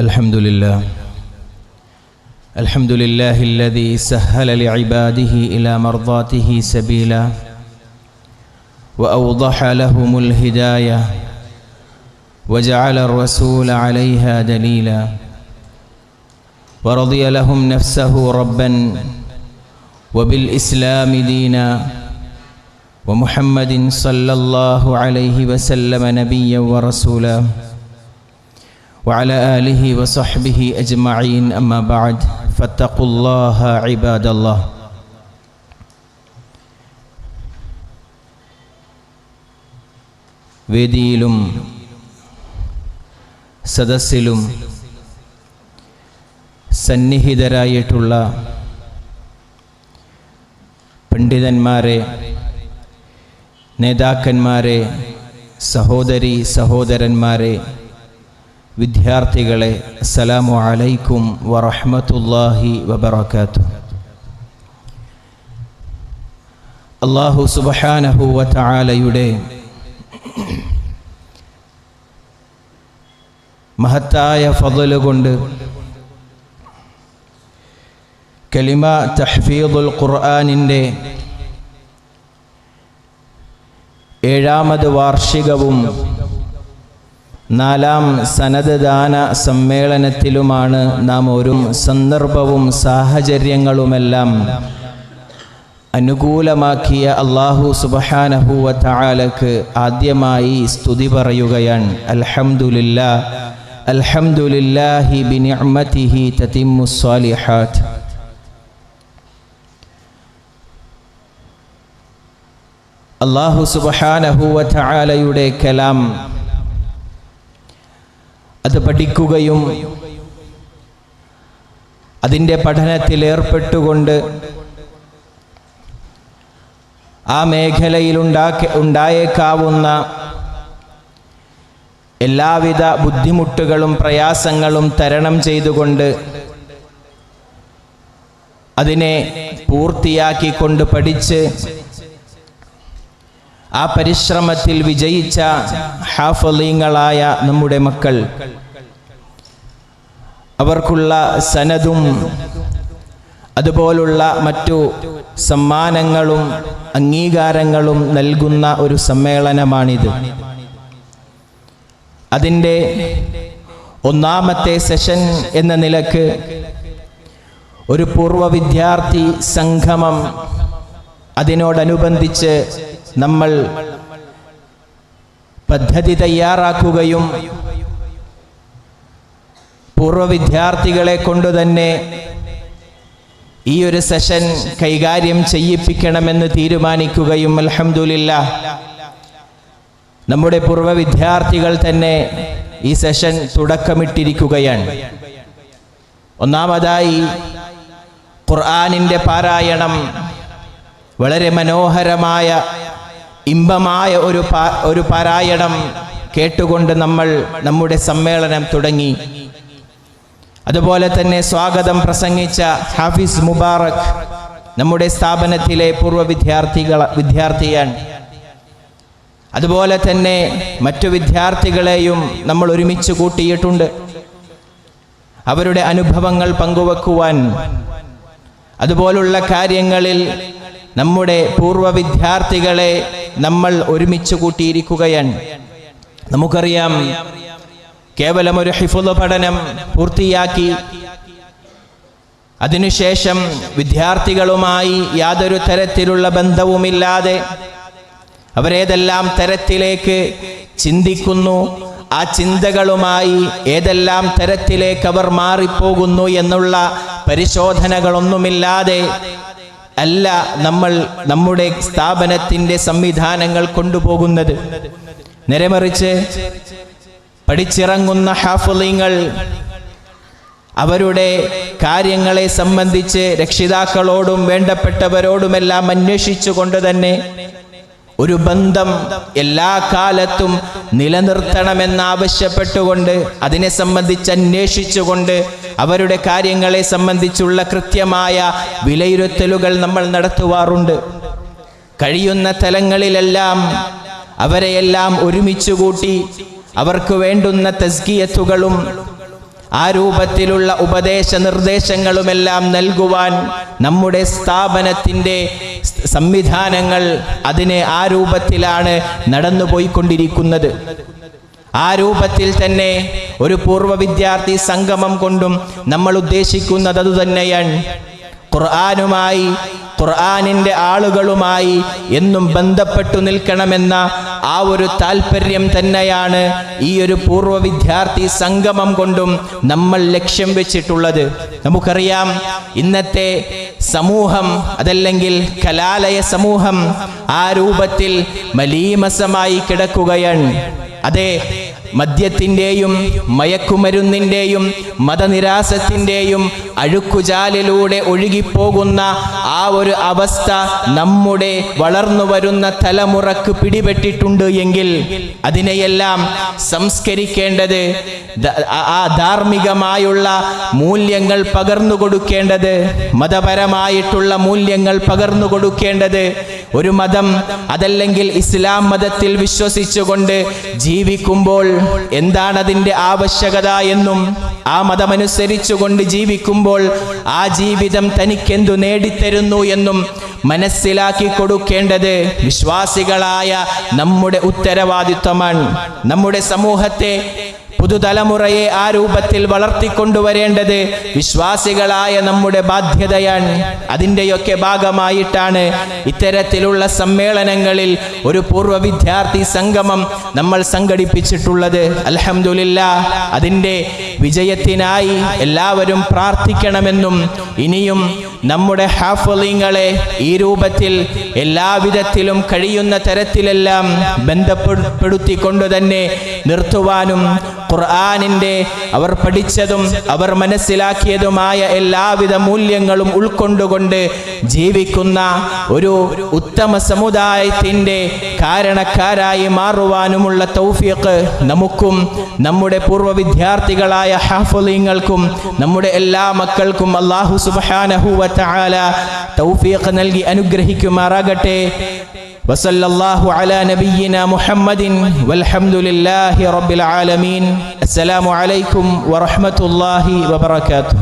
الحمد لله. الحمد لله الذي سهل لعباده إلى مرضاته سبيلا وأوضح لهم الهداية وجعل الرسول عليها دليلا ورضي لهم نفسه ربا وبالإسلام دينا ومحمد صلى الله عليه وسلم نبيا ورسولا وعلى آله وصحبه أجمعين أما بعد فاتقوا الله عباد الله വേദിയിലും സദസ്സിലും സന്നിഹിതരായിട്ടുള്ള പണ്ഡിതന്മാരെ നേതാക്കന്മാരെ സഹോദരി സഹോദരന്മാരെ വിദ്യാർത്ഥികളെ അസ്സലാമു അലൈക്കും വറഹ്മത്തുള്ളാഹി വബർക്കാത്തു അള്ളാഹു സുബഹാനഹു വതആലയുടെ മഹത്തായ ഫതൽ കൊണ്ട് കലിമ തഹ്ഫീദുൽ ഖുർആാനിന്റെ ഏഴാമത് വാർഷികവും നാലാം സനദദാന സമ്മേളനത്തിലുമാണ് നാം ഒരു സന്ദർഭവും സാഹചര്യങ്ങളുമെല്ലാം അനുകൂലമാക്കിയ അള്ളാഹു സുബഹാനഹുവ താലക്ക് ആദ്യമായി സ്തുതി പറയുകയാണ്. അൽഹംദുലില്ലാ അൽഹംദുലില്ലാഹി അള്ളാഹു സുബഹാനഹുവ താലയുടെ കലാം അത് പഠിക്കുകയും അതിന്റെ പഠനത്തിൽ ഏർപ്പെട്ടുകൊണ്ട് ആ മേഖലയിൽ ഉണ്ടാക്കി ഉണ്ടായേക്കാവുന്ന എല്ലാവിധ ബുദ്ധിമുട്ടുകളും പ്രയാസങ്ങളും തരണം ചെയ്തുകൊണ്ട് അതിനെ പൂർത്തിയാക്കിക്കൊണ്ട് പഠിച്ച് ആ പരിശ്രമത്തിൽ വിജയിച്ച ഹാഫലീങ്ങളായ നമ്മുടെ മക്കൾ. അവർക്കുള്ള സനതും അതുപോലുള്ള മറ്റു സമ്മാനങ്ങളും അംഗീകാരങ്ങളും നൽകുന്ന ഒരു സമ്മേളനമാണിത്. അതിന്റെ ഒന്നാമത്തെ സെഷൻ എന്ന നിലയ്ക്ക് ഒരു പൂർവ വിദ്യാർത്ഥി സംഗമം അതിനോടനുബന്ധിച്ച് നമ്മൾ പദ്ധതി തയ്യാറാക്കുകയും പൂർവ വിദ്യാർത്ഥികളെ കൊണ്ട് തന്നെ ഈ ഒരു സെഷൻ കൈകാര്യം ചെയ്യിപ്പിക്കണമെന്ന് തീരുമാനിക്കുകയും അലഹമുല്ല നമ്മുടെ പൂർവ വിദ്യാർത്ഥികൾ തന്നെ ഈ സെഷൻ തുടക്കമിട്ടിരിക്കുകയാണ്. ഒന്നാമതായി ഖുർആാനിന്റെ പാരായണം വളരെ മനോഹരമായ ഇമ്പമായ ഒരു ഒരു പാരായണം കേട്ടുകൊണ്ട് നമ്മൾ നമ്മുടെ സമ്മേളനം തുടങ്ങി. അതുപോലെ തന്നെ സ്വാഗതം പ്രസംഗിച്ച ഹാഫിസ് മുബാറക് നമ്മുടെ സ്ഥാപനത്തിലെ പൂർവ വിദ്യാർത്ഥികൾ വിദ്യാർത്ഥിയാണ് അതുപോലെ തന്നെ മറ്റു വിദ്യാർത്ഥികളെയും നമ്മൾ ഒരുമിച്ച് കൂട്ടിയിട്ടുണ്ട്. അവരുടെ അനുഭവങ്ങൾ പങ്കുവെക്കുവാൻ. അതുപോലുള്ള കാര്യങ്ങളിൽ നമ്മുടെ പൂർവ വിദ്യാർത്ഥികളെ നമ്മൾ ഒരുമിച്ച് കൂട്ടിയിരിക്കുകയാണ്. നമുക്കറിയാം കേവലം ഒരു ഹിഫുദ് പഠനം പൂർത്തിയാക്കി അതിനുശേഷം വിദ്യാർത്ഥികളുമായി യാതൊരു തരത്തിലുള്ള ബന്ധവുമില്ലാതെ അവരേതെല്ലാം തരത്തിലേക്ക് ചിന്തിക്കുന്നു ആ ചിന്തകളുമായി ഏതെല്ലാം തരത്തിലേക്ക് അവർ മാറിപ്പോകുന്നു എന്നുള്ള പരിശോധനകളൊന്നുമില്ലാതെ അല്ല നമ്മൾ നമ്മുടെ സ്ഥാപനത്തിന്റെ സംവിധാനങ്ങൾ കൊണ്ടുപോകുന്നത്. നിരമറിച്ച് പഠിച്ചിറങ്ങുന്ന ഹാഫുലിങ്ങൾ അവരുടെ കാര്യങ്ങളെ സംബന്ധിച്ച് രക്ഷിതാക്കളോടും വേണ്ടപ്പെട്ടവരോടുമെല്ലാം അന്വേഷിച്ചുകൊണ്ട് തന്നെ ഒരു ബന്ധം എല്ലാ കാലത്തും നിലനിർത്തണമെന്നാവശ്യപ്പെട്ടുകൊണ്ട് അതിനെ സംബന്ധിച്ച് അന്വേഷിച്ചുകൊണ്ട് അവരുടെ കാര്യങ്ങളെ സംബന്ധിച്ചുള്ള കൃത്യമായ വിലയിരുത്തലുകൾ നമ്മൾ നടത്തുവാറുണ്ട്. കഴിയുന്ന തലങ്ങളിലെല്ലാം അവരെയെല്ലാം ഒരുമിച്ച് കൂട്ടി അവർക്ക് വേണ്ടുന്ന തസ്കിയത്തുകളും ആ രൂപത്തിലുള്ള ഉപദേശ നിർദ്ദേശങ്ങളുമെല്ലാം നൽകുവാൻ നമ്മുടെ സ്ഥാപനത്തിന്റെ സംവിധാനങ്ങൾ അതിനെ ആ രൂപത്തിലാണ് നടന്നു പോയിക്കൊണ്ടിരിക്കുന്നത്. ആ രൂപത്തിൽ തന്നെ ഒരു പൂർവ വിദ്യാർത്ഥി സംഗമം കൊണ്ടും നമ്മൾ ഉദ്ദേശിക്കുന്നത് അതുതന്നെയാണ് ഖുർആാനുമായി ഖുർആാനിന്റെ ആളുകളുമായി എന്നും ബന്ധപ്പെട്ടു നിൽക്കണമെന്ന ആ ഒരു താല്പര്യം തന്നെയാണ് ഈ ഒരു പൂർവ വിദ്യാർത്ഥി സംഗമം കൊണ്ടും നമ്മൾ ലക്ഷ്യം വെച്ചിട്ടുള്ളത്. നമുക്കറിയാം ഇന്നത്തെ സമൂഹം അതല്ലെങ്കിൽ കലാലയ സമൂഹം ആ രൂപത്തിൽ മലീമസമായി കിടക്കുകയാണ്. അതെ മദ്യത്തിന്റെയും മയക്കുമരുന്നിന്റെയും മതനിരാസത്തിന്റെയും അഴുക്കുചാലിലൂടെ ഒഴുകിപ്പോകുന്ന ആ ഒരു അവസ്ഥ നമ്മുടെ വളർന്നു വരുന്ന തലമുറയ്ക്ക് പിടിപെട്ടിട്ടുണ്ട് എങ്കിൽ അതിനെയെല്ലാം സംസ്കരിക്കേണ്ടത് ആ- ധാർമ്മികമായുള്ള മൂല്യങ്ങൾ പകർന്നു കൊടുക്കേണ്ടത് മതപരമായിട്ടുള്ള മൂല്യങ്ങൾ പകർന്നു കൊടുക്കേണ്ടത് ഒരു മതം അതല്ലെങ്കിൽ ഇസ്ലാം മതത്തിൽ വിശ്വസിച്ചുകൊണ്ട് ജീവിക്കുമ്പോൾ എന്താണ് അതിന്റെ ആവശ്യകത എന്നും ആ മതമനുസരിച്ചുകൊണ്ട് ജീവിക്കുമ്പോൾ ആ ജീവിതം തനിക്കെന്തു നേടിത്തരുന്നു എന്നും മനസ്സിലാക്കി കൊടുക്കേണ്ടത് വിശ്വാസികളായ നമ്മുടെ ഉത്തരവാദിത്വമാണ്. നമ്മുടെ സമൂഹത്തെ പുതുതലമുറയെ ആ രൂപത്തിൽ വളർത്തിക്കൊണ്ടുവരേണ്ടത് വിശ്വാസികളായ നമ്മുടെ ബാധ്യതയാണ്. അതിന്റെയൊക്കെ ഭാഗമായിട്ടാണ് ഇത്തരത്തിലുള്ള സമ്മേളനങ്ങളിൽ ഒരു പൂർവ വിദ്യാർത്ഥി സംഗമം നമ്മൾ സംഘടിപ്പിച്ചിട്ടുള്ളത്. അലഹമില്ല അതിന്റെ വിജയത്തിനായി എല്ലാവരും പ്രാർത്ഥിക്കണമെന്നും ഇനിയും നമ്മുടെ ഹാഫലിങ്ങളെ ഈ രൂപത്തിൽ എല്ലാവിധത്തിലും കഴിയുന്ന തരത്തിലെല്ലാം ബന്ധപ്പെടുത്തിക്കൊണ്ട് തന്നെ നിർത്തുവാനും ഖുർആാനിന്റെ അവർ പഠിച്ചതും അവർ മനസ്സിലാക്കിയതുമായ എല്ലാവിധ മൂല്യങ്ങളും ഉൾക്കൊണ്ടുകൊണ്ട് ജീവിക്കുന്ന ഒരു ഉത്തമ സമുദായത്തിന്റെ കാരണക്കാരായി മാറുവാനുമുള്ള തൗഫീഖ് നമുക്കും നമ്മുടെ പൂർവ വിദ്യാർത്ഥികളായ ഹാഫലിങ്ങൾക്കും നമ്മുടെ എല്ലാ മക്കൾക്കും അള്ളാഹു സുബാനഹുവ തൗഫീഖ് നൽകി അനുഗ്രഹിക്കുമാറാകട്ടെ. وصلى الله على نبينا محمد والحمد لله رب العالمين السلام عليكم ورحمة الله وبركاته